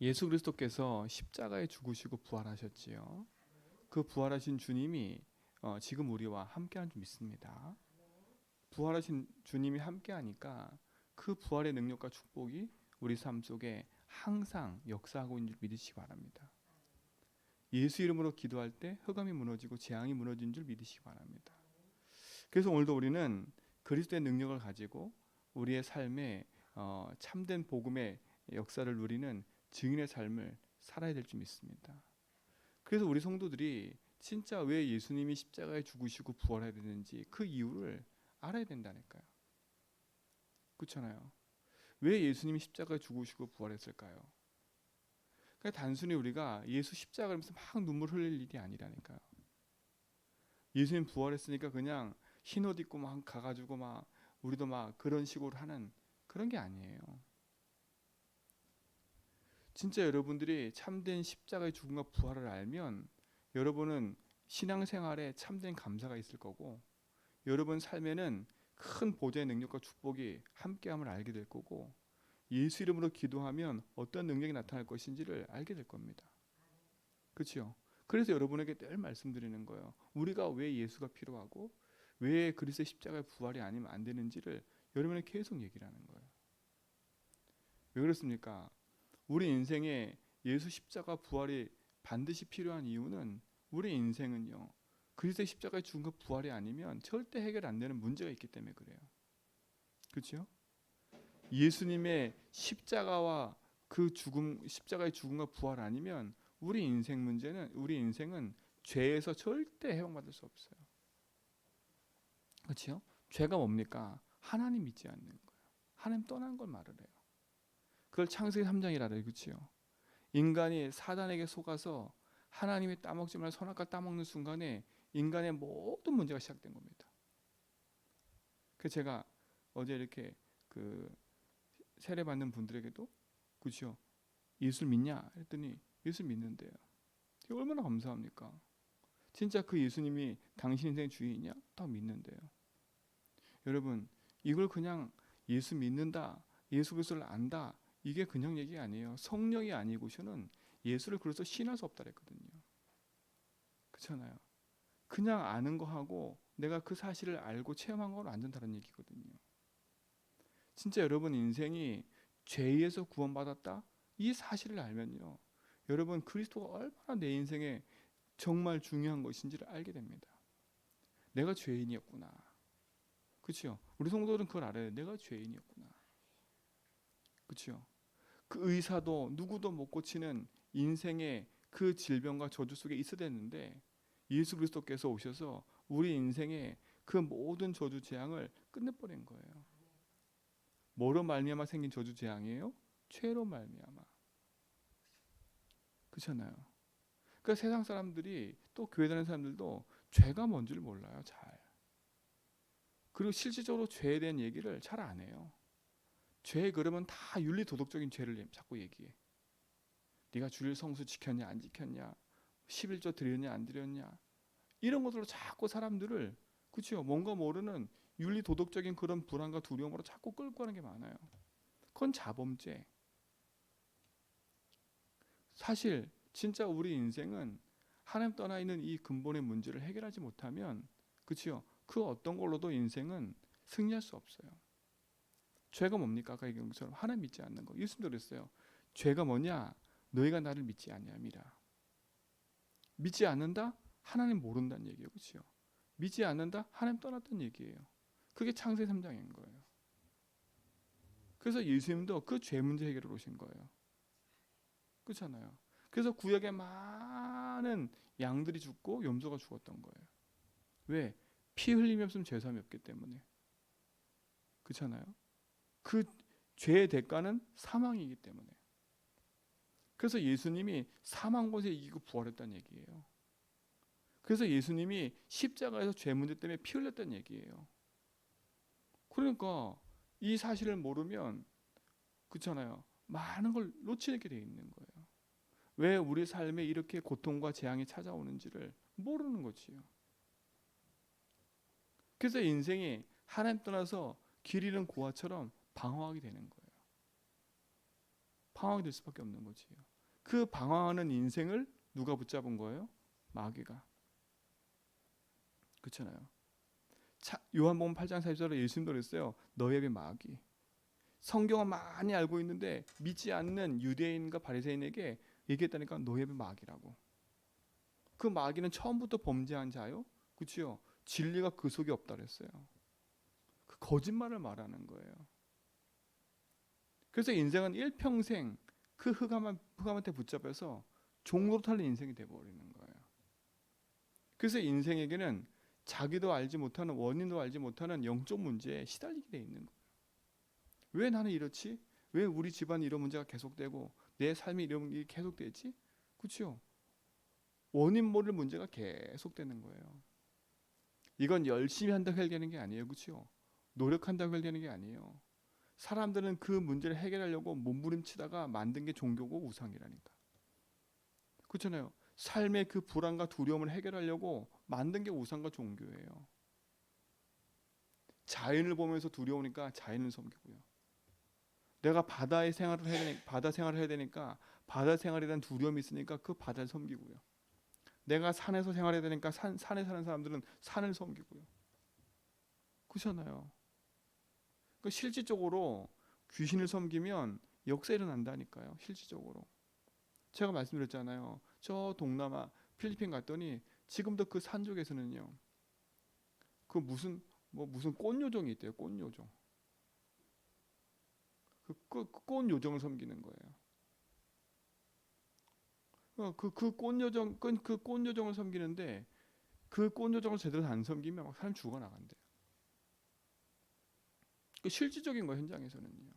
예수 그리스도께서 십자가에 죽으시고 부활하셨지요. 그 부활하신 주님이 어, 지금 우리와 함께한 줄 믿습니다. 부활하신 주님이 함께하니까 그 부활의 능력과 축복이 우리 삶 속에 항상 역사하고 있는 줄 믿으시기 바랍니다. 예수 이름으로 기도할 때 흑암이 무너지고 재앙이 무너진 줄 믿으시기 바랍니다. 그래서 오늘도 우리는 그리스도의 능력을 가지고 우리의 삶에 어, 참된 복음의 역사를 누리는 증인의 삶을 살아야 될 줄 믿습니다. 그래서 우리 성도들이 진짜 왜 예수님이 십자가에 죽으시고 부활해야 되는지 그 이유를 알아야 된다니까요. 그렇잖아요. 왜 예수님이 십자가에 죽으시고 부활했을까요? 그러니까 단순히 우리가 예수 십자가를 보면서 막 눈물 흘릴 일이 아니라니까요. 예수님 부활했으니까 그냥 흰 옷 입고 막 가가지고 막 우리도 막 그런 식으로 하는 그런 게 아니에요. 진짜 여러분들이 참된 십자가의 죽음과 부활을 알면 여러분은 신앙생활에 참된 감사가 있을 거고 여러분 삶에는 큰 보좌의 능력과 축복이 함께함을 알게 될 거고 예수 이름으로 기도하면 어떤 능력이 나타날 것인지를 알게 될 겁니다. 그렇죠? 그래서 여러분에게 늘 말씀드리는 거예요. 우리가 왜 예수가 필요하고 왜 그리스도의 십자가의 부활이 아니면 안 되는지를 여러분에게 계속 얘기를 하는 거예요. 왜 그렇습니까? 우리 인생에 예수 십자가 부활이 반드시 필요한 이유는 우리 인생은요. 그리스도의 십자가의 죽음과 부활이 아니면 절대 해결 안 되는 문제가 있기 때문에 그래요. 그렇죠? 예수님의 십자가와 그 죽음 십자가의 죽음과 부활 아니면 우리 인생 문제는 우리 인생은 죄에서 절대 해방받을 수 없어요. 그렇죠? 죄가 뭡니까? 하나님 믿지 않는 거예요. 하나님 떠난 걸 말을 해요. 그걸 창세기 3장이라 그래요. 그렇죠? 인간이 사단에게 속아서 하나님의 따먹지 말 선악과 따먹는 순간에 인간의 모든 문제가 시작된 겁니다. 그 제가 어제 이렇게 그 세례 받는 분들에게도 그렇죠. 예수 믿냐 했더니 예수 믿는데요. 얼마나 감사합니까? 진짜 그 예수님이 당신 인생 주인이냐? 다 믿는데요. 여러분 이걸 그냥 예수 믿는다, 예수 그리스도를 안다 이게 그냥 얘기 아니에요. 성령이 아니고서는 예수를 그래서 신할 수 없다 그랬거든요. 그렇잖아요. 그냥 아는 거 하고 내가 그 사실을 알고 체험한 건 완전 다른 얘기거든요. 진짜 여러분 인생이 죄에서 구원받았다 이 사실을 알면요. 여러분 그리스도가 얼마나 내 인생에 정말 중요한 것인지를 알게 됩니다. 내가 죄인이었구나. 그렇죠? 우리 성도들은 그걸 알아요. 내가 죄인이었구나. 그렇죠? 그 의사도 누구도 못 고치는 인생의 그 질병과 저주 속에 있어야 되는데 예수 그리스도께서 오셔서 우리 인생의 그 모든 저주 재앙을 끝내버린 거예요. 뭐로 말미암아 생긴 저주 재앙이에요? 죄로 말미암아. 그렇잖아요. 그러니까 세상 사람들이 또 교회 다니는 사람들도 죄가 뭔지를 몰라요. 잘. 그리고 실질적으로 죄에 대한 얘기를 잘 안 해요. 죄 그러면 다 윤리 도덕적인 죄를 자꾸 얘기해. 네가 주일 성수 지켰냐 안 지켰냐, 11조 드렸냐 안 드렸냐 이런 것들로 자꾸 사람들을 그렇죠. 뭔가 모르는 윤리 도덕적인 그런 불안과 두려움으로 자꾸 끌고 가는 게 많아요. 그건 자범죄. 사실 진짜 우리 인생은 하나님 떠나 있는 이 근본의 문제를 해결하지 못하면 그렇죠. 그 어떤 걸로도 인생은 승리할 수 없어요. 죄가 뭡니까? 아까 얘기한 것처럼 하나님 믿지 않는 거. 예수님도 그랬어요. 죄가 뭐냐? 너희가 나를 믿지 아니함이라. 믿지 않는다? 하나님 모른다는 얘기예요. 그렇죠? 믿지 않는다? 하나님 떠났다는 얘기예요. 그게 창세기 3장인 거예요. 그래서 예수님도 그 죄 문제 해결을 오신 거예요. 그렇잖아요. 그래서 구약에 많은 양들이 죽고 염소가 죽었던 거예요. 왜? 피 흘림이 없으면 죄사함이 없기 때문에. 그렇잖아요. 그 죄의 대가는 사망이기 때문에. 그래서 예수님이 사망 권세 이기고 부활했다는 얘기예요. 그래서 예수님이 십자가에서 죄 문제 때문에 피 흘렸다는 얘기예요. 그러니까 이 사실을 모르면 그렇잖아요. 많은 걸 놓치게 돼 있는 거예요. 왜 우리 삶에 이렇게 고통과 재앙이 찾아오는지를 모르는 거지요. 그래서 인생이 하나님 떠나서 길 잃은 고아처럼 방황하게 되는 거예요. 방황이 될 수밖에 없는 거지요. 그 방황하는 인생을 누가 붙잡은 거예요? 마귀가. 그렇잖아요. 차, 요한복음 8장 40절에 예수님도 그랬어요. 너의 배 마귀. 성경은 많이 알고 있는데 믿지 않는 유대인과 바리새인에게 얘기했다니까 너의 배 마귀라고. 그 마귀는 처음부터 범죄한 자요. 그렇죠? 진리가 그 속에 없다 그랬어요. 그 거짓말을 말하는 거예요. 그래서 인생은 일평생 그 흑암한, 흑암한테 붙잡혀서 종로로 탈는 인생이 돼버리는 거예요. 그래서 인생에게는 자기도 알지 못하는 원인도 알지 못하는 영적 문제에 시달리게 돼 있는 거예요. 왜 나는 이렇지? 왜 우리 집안 이런 문제가 계속되고 내 삶이 이런 게 계속되지? 그렇죠? 원인 모를 문제가 계속되는 거예요. 이건 열심히 한다고 해결되는 게 아니에요. 그렇죠? 노력한다고 해결되는 게 아니에요. 사람들은 그 문제를 해결하려고 몸부림치다가 만든 게 종교고 우상이라니까. 그렇잖아요. 삶의 그 불안과 두려움을 해결하려고 만든 게 우상과 종교예요. 자연을 보면서 두려우니까 자연을 섬기고요. 내가 바다의 생활을 해야 되니 바다 생활을 해야 되니까 바다 생활에 대한 두려움이 있으니까 그 바다를 섬기고요. 내가 산에서 생활해야 되니까 산 산에 사는 사람들은 산을 섬기고요. 그렇잖아요. 그 실질적으로 귀신을 섬기면 역사 일어난다니까요. 실질적으로. 제가 말씀드렸잖아요. 저 동남아 필리핀 갔더니 지금도 그산 쪽에서는요. 그 무슨 뭐 무슨 꽃 요정이 있대요. 꽃 요정. 그꽃 요정을 섬기는 거예요. 그그 꽃 요정 그꽃 요정을 섬기는데 그꽃 요정을 제대로 안 섬기면 막 사람 죽어 나간대요. 그 실질적인 거 현장에서는요.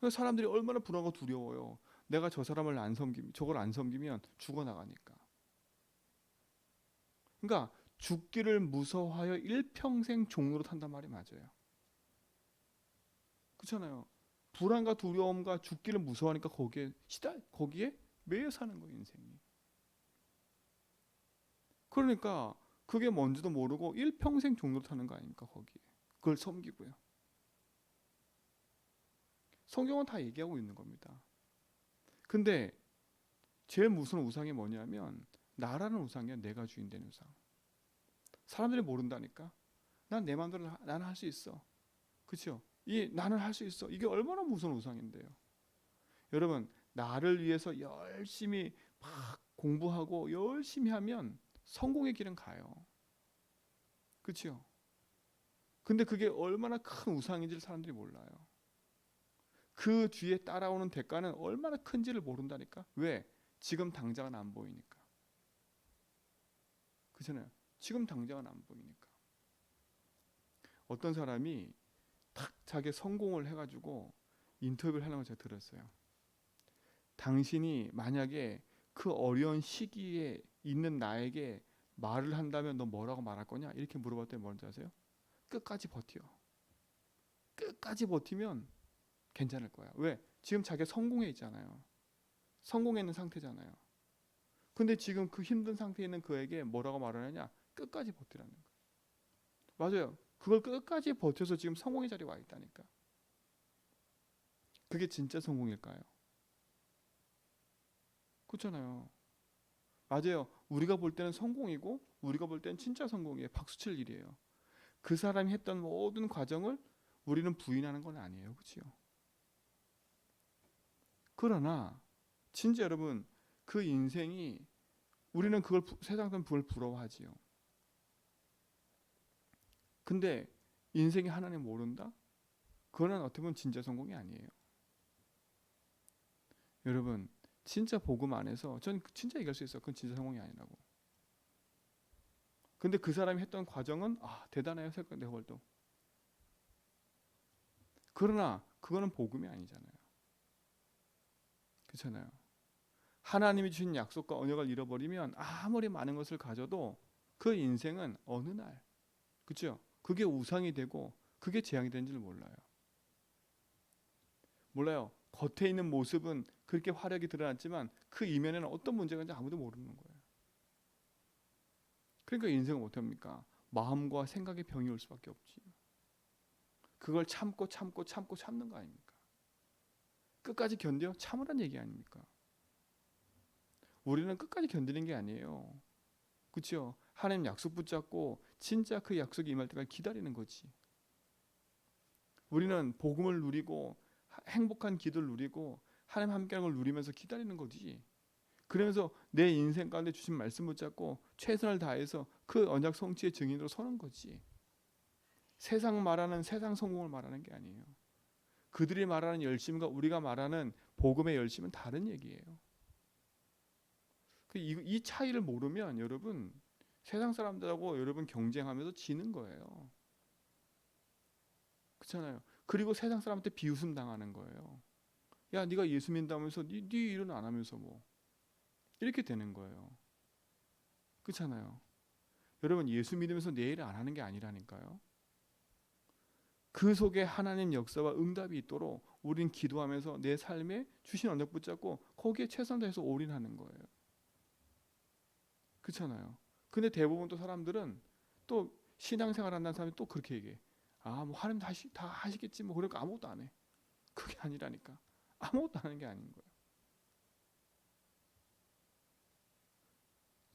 그 사람들이 얼마나 불안하고 두려워요. 내가 저 사람을 안 섬기, 저걸 안 섬기면 죽어 나가니까. 그러니까 죽기를 무서워하여 일평생 종로로 탄단 말이 맞아요. 그렇잖아요. 불안과 두려움과 죽기를 무서워하니까 거기에 시다 거기에 매여 사는 거예요 인생이. 그러니까 그게 뭔지도 모르고 일평생 종로로 타는 거 아닙니까 거기에. 그걸 섬기고요. 성경은 다 얘기하고 있는 겁니다. 근데 제일 무서운 우상이 뭐냐면 나라는 우상이야. 내가 주인 되는 우상. 사람들이 모른다니까. 난 내 마음대로 나는 할 수 있어. 그렇죠? 이 나는 할 수 있어. 이게 얼마나 무서운 우상인데요. 여러분 나를 위해서 열심히 막 공부하고 열심히 하면 성공의 길은 가요. 그렇죠? 근데 그게 얼마나 큰 우상인지를 사람들이 몰라요. 그 뒤에 따라오는 대가는 얼마나 큰지를 모른다니까. 왜? 지금 당장은 안 보이니까. 그렇잖아요. 지금 당장은 안 보이니까. 어떤 사람이 탁 자기 성공을 해가지고 인터뷰를 하는 걸 제가 들었어요. 당신이 만약에 그 어려운 시기에 있는 나에게 말을 한다면 너 뭐라고 말할 거냐? 이렇게 물어봤더니 뭔지 아세요? 끝까지 버텨. 끝까지 버티면 괜찮을 거야. 왜? 지금 자기가 성공해 있잖아요. 성공했는 상태잖아요. 근데 지금 그 힘든 상태에 있는 그에게 뭐라고 말하느냐? 끝까지 버티라는 거예요. 맞아요. 그걸 끝까지 버텨서 지금 성공의 자리에 와 있다니까. 그게 진짜 성공일까요? 그렇잖아요. 맞아요. 우리가 볼 때는 성공이고 우리가 볼 때는 진짜 성공이에요. 박수 칠 일이에요. 그 사람이 했던 모든 과정을 우리는 부인하는 건 아니에요. 그렇죠? 그러나 진짜 여러분 그 인생이 우리는 그걸 세상 사람 그걸 부러워하지요. 근데 인생이 하나님 모른다? 그거는 어떻게 보면 진짜 성공이 아니에요. 여러분 진짜 복음 안에서 전 진짜 얘기할 수 있어요. 그건 진짜 성공이 아니라고. 근데 그 사람이 했던 과정은 아 대단해요. 볼 때. 그러나 그거는 복음이 아니잖아요. 그렇잖아요. 하나님이 주신 약속과 언약을 잃어버리면 아무리 많은 것을 가져도 그 인생은 어느 날 그렇죠? 그게 우상이 되고 그게 재앙이 되는지를 몰라요. 몰라요. 겉에 있는 모습은 그렇게 화력이 드러났지만 그 이면에는 어떤 문제가 있는지 아무도 모르는 거예요. 그러니까 인생은 어떻습니까? 마음과 생각의 병이 올 수밖에 없지. 그걸 참고 참고 참고 참는 거 아닙니까? 끝까지 견뎌 참으란 얘기 아닙니까? 우리는 끝까지 견디는 게 아니에요. 그렇죠? 하나님 약속 붙잡고 진짜 그 약속이 임할 때까지 기다리는 거지. 우리는 복음을 누리고 하- 행복한 기도를 누리고 하나님 함께하는 걸 누리면서 기다리는 거지. 그러면서 내 인생 가운데 주신 말씀 붙잡고 최선을 다해서 그 언약 성취의 증인으로 서는 거지. 세상 말하는 세상 성공을 말하는 게 아니에요. 그들이 말하는 열심과 우리가 말하는 복음의 열심은 다른 얘기예요. 그 이, 이 차이를 모르면 여러분 세상 사람들하고 여러분 경쟁하면서 지는 거예요. 그렇잖아요. 그리고 세상 사람한테 비웃음 당하는 거예요. 야, 네가 예수 믿다면서 네, 네 일은 안 하면서 뭐 이렇게 되는 거예요. 그렇잖아요. 여러분 예수 믿으면서 내 일을 안 하는 게 아니라니까요. 그 속에 하나님 역사와 응답이 있도록 우린 기도하면서 내 삶에 주신 언약 붙잡고 거기에 최선 다해서 올인하는 거예요. 그렇잖아요. 근데 대부분 또 사람들은 또 신앙생활 한다는 사람이 또 그렇게 얘기해. 아, 뭐 하나님 다, 하시, 다 하시겠지 뭐 그러니까 아무것도 안 해. 그게 아니라니까. 아무것도 하는 게 아닌 거예요.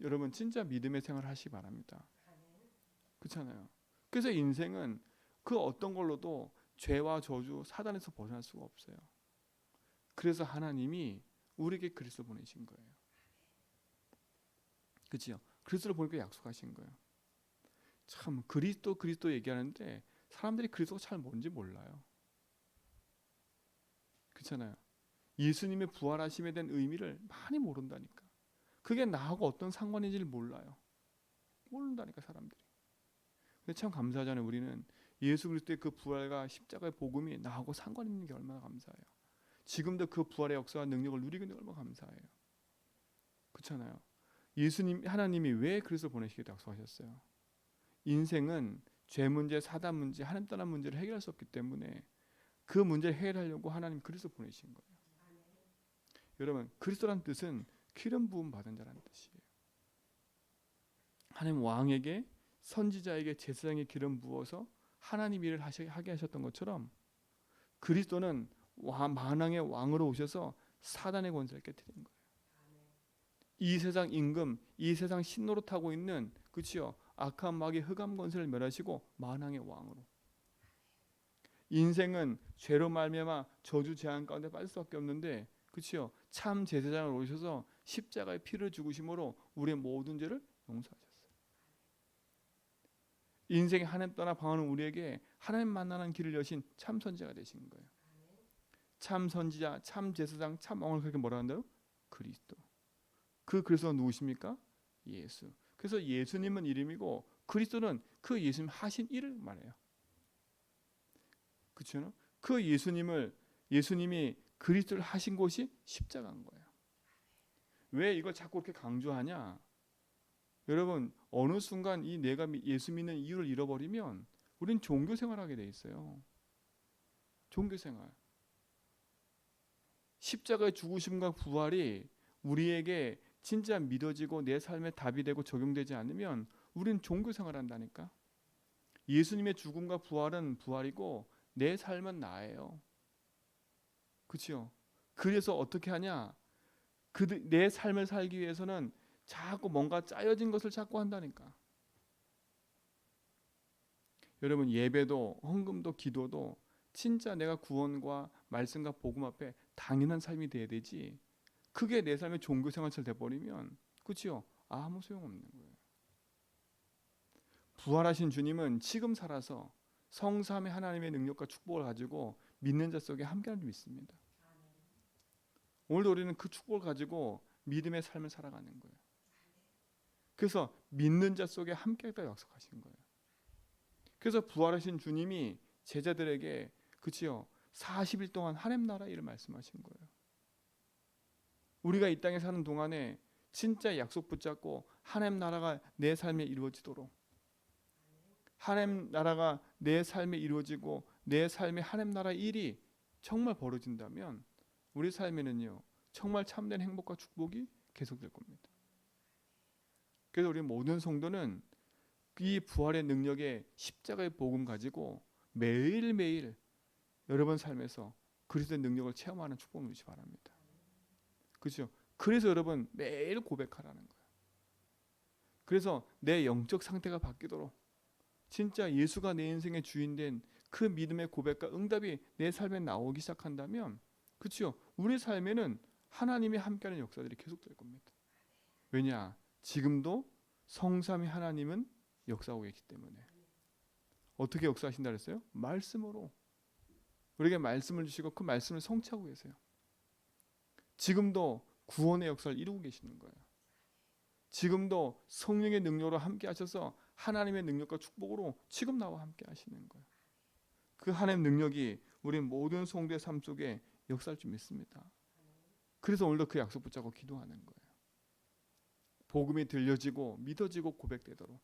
여러분 진짜 믿음의 생활 하시기 바랍니다. 그렇잖아요. 그래서 인생은 그 어떤 걸로도 죄와 저주, 사단에서 벗어날 수가 없어요. 그래서 하나님이 우리에게 그리스도 보내신 거예요. 그렇죠? 그리스도를 보니까 약속하신 거예요. 참 그리스도 그리스도 얘기하는데 사람들이 그리스도가 잘 뭔지 몰라요. 그렇잖아요. 예수님의 부활하심에 대한 의미를 많이 모른다니까. 그게 나하고 어떤 상관인지를 몰라요. 모른다니까 사람들이. 근데 참 감사하잖아요. 우리는 예수 그리스도의 그 부활과 십자가의 복음이 나하고 상관 있는 게 얼마나 감사해요. 지금도 그 부활의 역사와 능력을 누리고 있는 게 얼마나 감사해요. 그렇잖아요. 예수님 하나님이 왜 그리스도 보내시기로 약속하셨어요. 인생은 죄 문제, 사단 문제, 하나님 떠난 문제를 해결할 수 없기 때문에 그 문제를 해결하려고 하나님 그리스도 보내신 거예요. 여러분 그리스도란 뜻은 기름 부음 받은 자라는 뜻이에요. 하나님 왕에게 선지자에게 제사장의 기름 부어서 하나님 일을 하게 하셨던 것처럼 그리스도는 왕, 만왕의 왕으로 오셔서 사단의 권세를 깨뜨린 거예요. 이 세상 임금, 이 세상 신노릇하고 있는 그치요 악한 마귀 흑암 권세를 멸하시고 만왕의 왕으로. 인생은 죄로 말미암아 저주 재앙 가운데 빠질 수밖에 없는데 그치요 참 제사장을 오셔서 십자가의 피를 죽으심으로 우리의 모든 죄를 용서하셨어요. 인생의 하나님 떠나 방하는 우리에게 하나님 만나는 길을 여신 참 선지자가 되신 거예요. 참 선지자, 참 제사장, 참 왕을 그렇게 뭐라 한다요? 그리스도. 그 그리스도가 누구십니까? 예수. 그래서 예수님은 이름이고 그리스도는 그 예수님 하신 일을 말해요. 그렇죠? 그 예수님을 예수님이 그리스도를 하신 곳이 십자가인 거예요. 왜 이걸 자꾸 이렇게 강조하냐? 여러분 어느 순간 이 내가 예수 믿는 이유를 잃어버리면 우린 종교 생활하게 돼 있어요. 종교 생활. 십자가의 죽으심과 부활이 우리에게 진짜 믿어지고 내 삶에 답이 되고 적용되지 않으면 우린 종교 생활한다니까. 예수님의 죽음과 부활은 부활이고 내 삶은 나예요. 그렇죠? 그래서 어떻게 하냐? 그 내 삶을 살기 위해서는 자꾸 뭔가 짜여진 것을 자꾸 한다니까. 여러분 예배도 헌금도 기도도 진짜 내가 구원과 말씀과 복음 앞에 당연한 삶이 돼야 되지. 그게 내 삶의 종교 생활처럼 돼 버리면 그렇죠? 아무 소용 없는 거예요. 부활하신 주님은 지금 살아서 성삼의 하나님의 능력과 축복을 가지고 믿는 자 속에 함께하는 줄 믿습니다. 오늘도 우리는 그 축복을 가지고 믿음의 삶을 살아가는 거예요. 그래서 믿는 자 속에 함께하다 약속하신 거예요. 그래서 부활하신 주님이 제자들에게 그치요 40일 동안 하나님 나라 일을 말씀하신 거예요. 우리가 이 땅에 사는 동안에 진짜 약속 붙잡고 하나님 나라가 내 삶에 이루어지도록 하나님 나라가 내 삶에 이루어지고 내 삶에 하나님 나라 일이 정말 벌어진다면 우리 삶에는요 정말 참된 행복과 축복이 계속될 겁니다. 그래서 우리 모든 성도는 이 부활의 능력에 십자가의 복음 가지고 매일매일 여러분 삶에서 그리스도의 능력을 체험하는 축복 누리시 바랍니다. 그렇죠? 그래서 여러분 매일 고백하라는 거예요. 그래서 내 영적 상태가 바뀌도록 진짜 예수가 내 인생의 주인 된 그 믿음의 고백과 응답이 내 삶에 나오기 시작한다면 그렇죠? 우리 삶에는 하나님이 함께하는 역사들이 계속될 겁니다. 왜냐? 지금도 성삼위 하나님은 역사하고 계시기 때문에 어떻게 역사하신다 그랬어요? 말씀으로 우리에게 말씀을 주시고 그 말씀을 성취하고 계세요. 지금도 구원의 역사를 이루고 계시는 거예요. 지금도 성령의 능력으로 함께 하셔서 하나님의 능력과 축복으로 지금 나와 함께 하시는 거예요. 그 하나님 능력이 우리 모든 성도의 삶 속에 역사할 줄 믿습니다. 그래서 오늘도 그 약속 붙잡고 기도하는 거예요. 복음이 들려지고 믿어지고 고백되도록.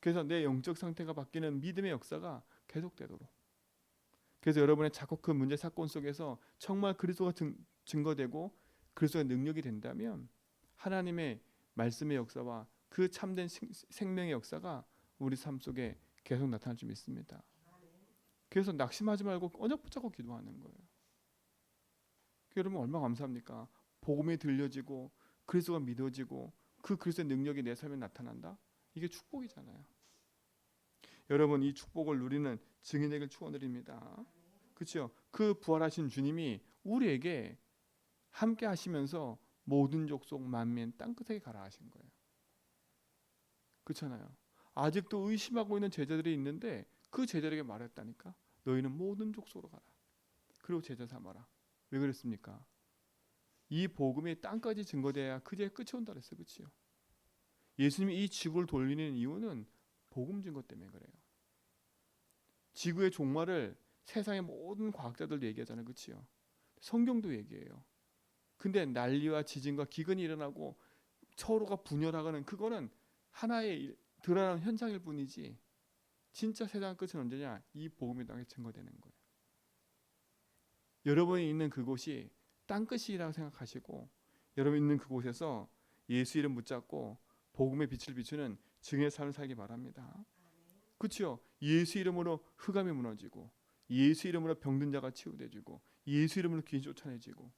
그래서 내 영적 상태가 바뀌는 믿음의 역사가 계속되도록. 그래서 여러분의 자꾸 그 문제 사건 속에서 정말 그리스도가 증, 증거되고 그리스도의 능력이 된다면 하나님의 말씀의 역사와 그 참된 생- 생명의 역사가 우리 삶 속에 계속 나타날 줄 믿습니다. 그래서 낙심하지 말고 언약 붙잡고 기도하는 거예요. 여러분 얼마나 감사합니까? 복음이 들려지고 그리스도가 믿어지고 그 그리스도의 능력이 내 삶에 나타난다. 이게 축복이잖아요. 여러분 이 축복을 누리는 증인에게 축원드립니다. 그렇죠? 그 부활하신 주님이 우리에게 함께 하시면서 모든 족속 만민 땅 끝에 가라 하신 거예요. 그렇잖아요. 아직도 의심하고 있는 제자들이 있는데 그 제자들에게 말했다니까. 너희는 모든 족속으로 가라. 그리고 제자 삼아라. 왜 그랬습니까? 이 복음이 땅까지 증거돼야 그제 끝이 온다 그랬어요. 그렇지요? 예수님이 이 지구를 돌리는 이유는 복음 증거 때문에 그래요. 지구의 종말을 세상의 모든 과학자들도 얘기하잖아요. 그렇지요? 성경도 얘기해요. 근데 난리와 지진과 기근이 일어나고 서로가 분열하고는 그거는 하나의 일- 드러나는 현상일 뿐이지 진짜 세상 끝은 언제냐? 이 복음이 땅에 증거되는 거예요. 여러분이 있는 그곳이 땅 끝이라고 생각하시고 여러분 있는 그곳에서 예수 이름 붙잡고 복음의 빛을 비추는 증의 삶을 살기 바랍니다. 그렇죠? 예수 이름으로 흑암이 무너지고 예수 이름으로 병든 자가 치유되지고 예수 이름으로 귀인 쫓아내지고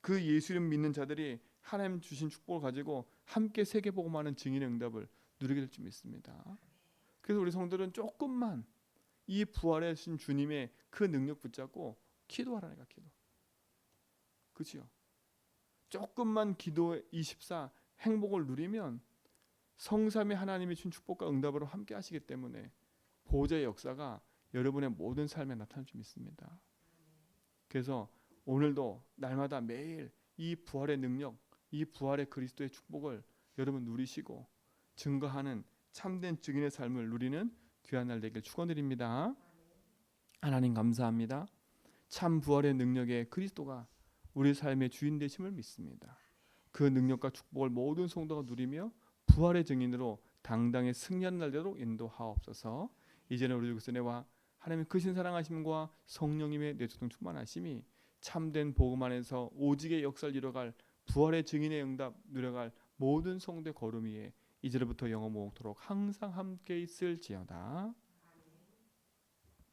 그 예수 이름 믿는 자들이 하나님 주신 축복을 가지고 함께 세계 복음하는 증인의 응답을 누리게 될 줄 믿습니다. 그래서 우리 성도들은 조금만 이 부활하신 주님의 그 능력 붙잡고 기도하라니까 기도. 그렇죠? 조금만 기도 24 행복을 누리면 성삼위 하나님이 준 축복과 응답으로 함께 하시기 때문에 보좌의 역사가 여러분의 모든 삶에 나타날 줄 믿습니다. 그래서 오늘도 날마다 매일 이 부활의 능력, 이 부활의 그리스도의 축복을 여러분 누리시고 증거하는 참된 증인의 삶을 누리는 귀한 날 되길 축원드립니다. 하나님 감사합니다. 참 부활의 능력의 그리스도가 우리 삶의 주인 되심을 믿습니다. 그 능력과 축복을 모든 성도가 누리며 부활의 증인으로 당당히 승리하는 날대로 인도하옵소서. 이제는 우리 그리스도와 하나님의 크신 사랑하심과 성령님의 내주동 충만하심이 참된 복음 안에서 오직의 역사를 이뤄갈 부활의 증인의 응답 누려갈 모든 성도의 걸음 위에 이제로부터 영원 모토록 항상 함께 있을지어다.